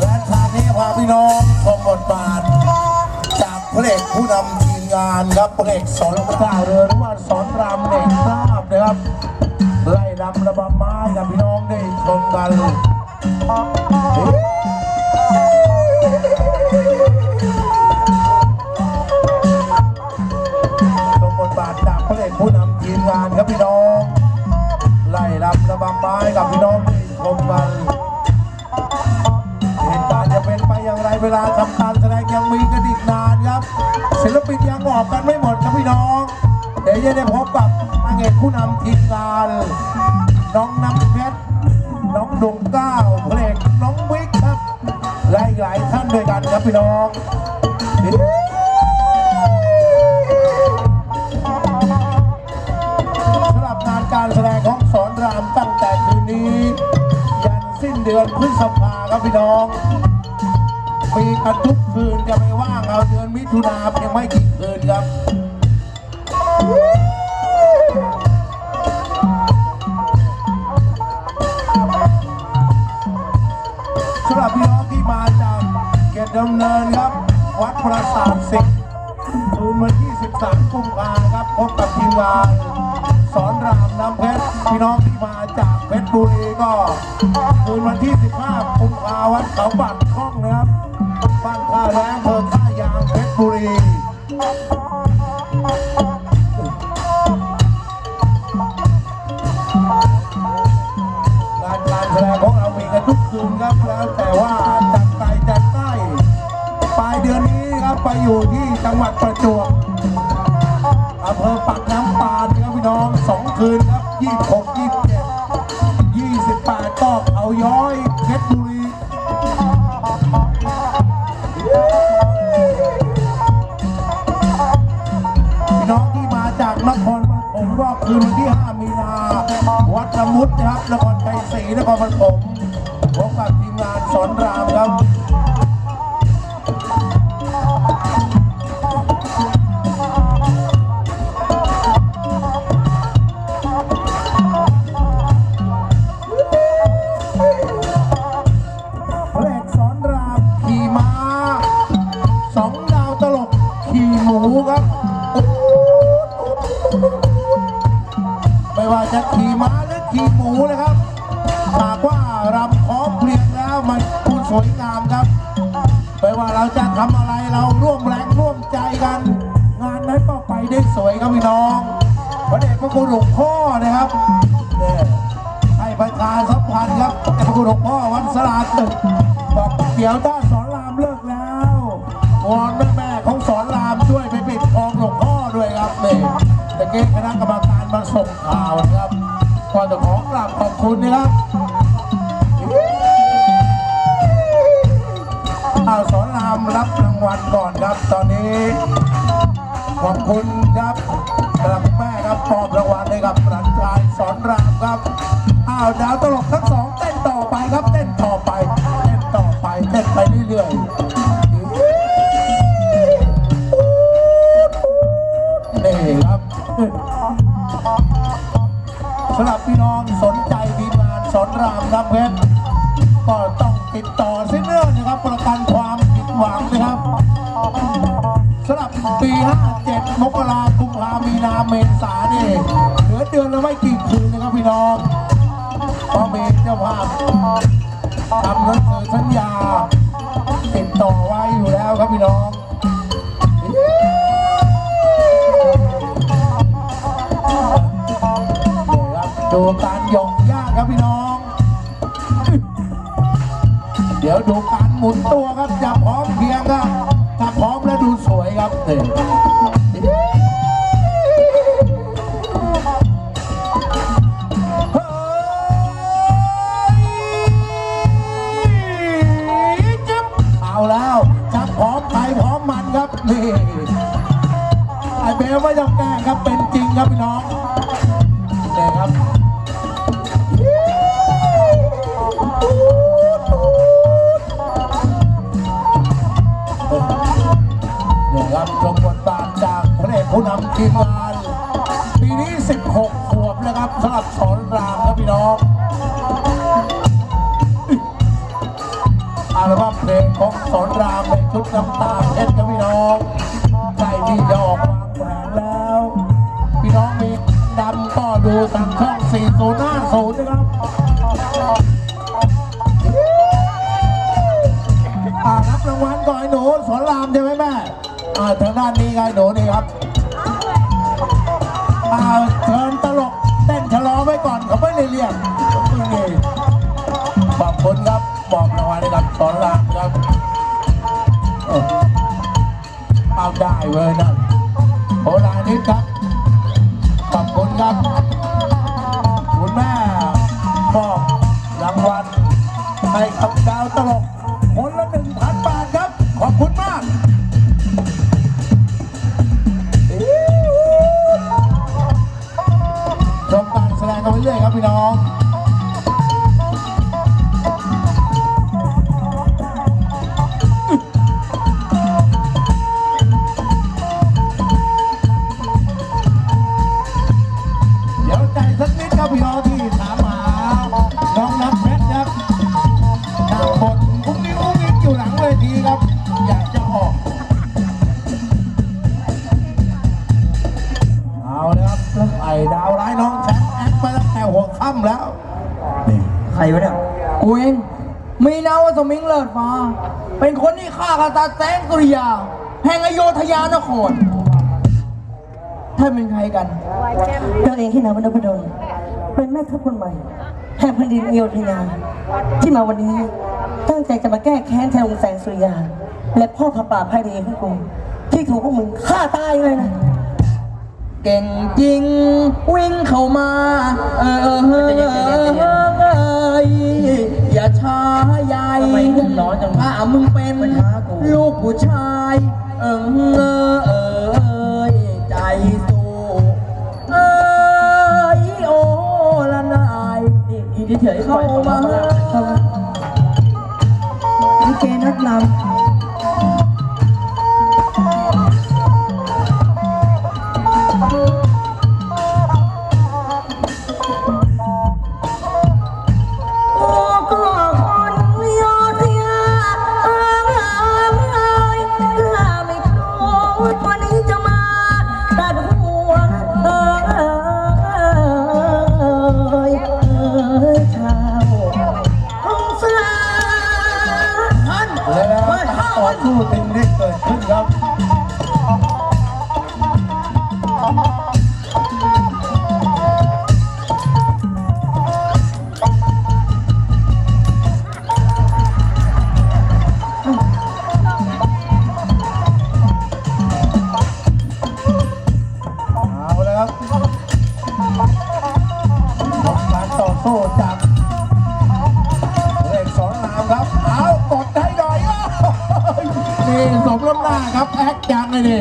และทางนี้พาพี่น้องชมบทบาท จากพระเอกผู้นำทีมงานครับพระเอกสอนก้าวเรือหรือว่าสอนรามเด็กทราบนะครับไล่รำระบำม้ากับพี่น้องได้ชมกันชมบทบาทจากพระเอกผู้นำทีมงานครับพี่น้องไล่รำระบำไม้กับพี่น้อง ชมกันเหตุการณ์จะเป็นไปอย่างไรเวลาทำการแสดงยังมีกันอีกนานครับศิลปินยังออกกันไม่หมดครับพี่น้อง เดี๋ยวจะได้พบกับนางเอกผู้นำทีมงานน้องน้ำเพชรน้องดวงเก้าเพลงน้องวิกครับและอีกหลายท่านด้วยกันครับพี่น้องสำหรับงานการแสดงของสอนรามตั้งแต่คืนนี้ สิ้นเดือนพฤษภาครับพี่น้องปีกันทุกคืนจะไม่ว่างเอาเดือนมิถุนาเพียงไม่กี่คืนครับสำหรับพี่น้องที่มาจากเขตดำเนินครับ วัดปราสาทสิงห์คืนวันที่ 13 กุมภาครับพบกับทีมงาน สอนรามน้ำเพชรพี่น้องที่มาจากเพชรบุรีก็คืนวันที่ 15กุมภาวัดเขาบักคล่องนะครับบ้านท่าแรงอำเภอท่ายางเพชรบุรีงานการแสดงของเรามีกันทุกคืนครับแล้วแต่ว่าจัดไกลจัดใกล้ปลายเดือนนี้ครับไปอยู่ที่จังหวัดประจวบ ภอปักน้ำปานครับพี่น้องสองคืนครับยี่หกยี่เจ็ดยี่สิบแปดก็เขาย้อยเพชรบุรีพี่น้องที่มาจากนครปฐมก็คืนวันที่5มีนาวัดละมุดนะครับนครชัยศรีนครปฐมพบกับทีมงาน ว่าเราจะทำอะไรเราร่วมแรงร่วมใจกัน งานนั้นก็ไปได้สวยครับพี่น้องพระเดชพระคุณหลวงพ่อนะครับให้ประชาสัมพันธ์ครับพระคุณหลวงพ่อวัดสลาตึกบอกเดี๋ยวถ้าสอนรามเลิกแล้ววอนแม่แม่ของสอนรามช่วยไปปิดทองหลวงพ่อด้วยครับเนี่ยตะเกียคณะกรรมการมาส่งข่าวนะครับก็จะขอกราบขอบคุณนะครับ รับรางวัลก่อนครับ ตอนนี้ ขอบคุณครับสำหรับแม่ครับมอบรางวัลให้กับหลานชายสอนรามครับ อ้าวดาวตลกทั้งสองเต้นต่อไปครับเต้นต่อไปเต้นต่อไปเต้นไปเรื่อยๆนี่ครับสำหรับพี่น้องสนใจทีมงานสอนรามน้ำเพชรก็ต้องติดต่อส้ หรับปี57มกราคมกุมภามีนาเมษาเนี่ยเหลือเดือนละไม่กี่คืนนะครับพี่น้องพราะมีเจ้าภาพทำหนังสือสัญญา ติดต่อไว้อยู่แล้วครับพี่น้องดูการหยกย่างครับพี่น้อง เดี๋ยวดูการหมุนตัวครับจะพร้อมเพรียงครับ ดูสวยครับเนี่ย ทีมงานปีนี้ 16 ขวบนะครับสำหรับสอนรามครับพี่น้องอัลบั้มเพลงของสอนรามในชุดน้ำตาเพชรครับพี่น้องใจพี่จะออกวางแผนแล้ว พี่น้องมีดำก็ดูทางช่อง4050นะครับรับรางวัลก่อนหนูสอนรามใช่ไหมแม่ทางด้านนี้ไงหนูนี่ครับ อ่าเชิญตลกเต้นชะลอไว้ก่อนเขาไม่ได้เรียกนี่ขอบคุณครับมอบรางวัลกับสอนรามครับเออเอาได้เว้ยนั่นโบรานิดครับขอบคุณครับคุณแม่มอบรางวัลให้กับดาวตลก น้อง เดี๋ยวใจสักนิดครับพี่น้องที่ ค่ำแล้วนี่ใครวะเนี่ยกูเองมีนามว่าสมิงเลิศฟ้า เป็นคนที่ฆ่ากษัตริย์แสงสุริยา แห่งอโยธยานครท่านเป็นใครกันเราเองที่นามวนพดลเป็นแม่ทัพคนใหม่แห่งแผ่นดินอโยธยา ที่มาวันนี้ตั้งใจจะมาแก้แค้นแทนองค์แสงสุริยา และพ่อพระป่าภายในของกูที่ถูกพวกมึงฆ่าตายเลยนะ เก่งจริง วิ่งเข้ามา เออเออเออเอย่าช้าใหญ่ไมเรื่องร้อนจังถ้ามึงเป็นมันช้าลูกผู้ชาย เออเออเออเอยใจสู้เอยโอละนายนี่อยู่เฉยเข้ามาเข้ามาลิเกนัดลำ ครับแอคจังเลยนี่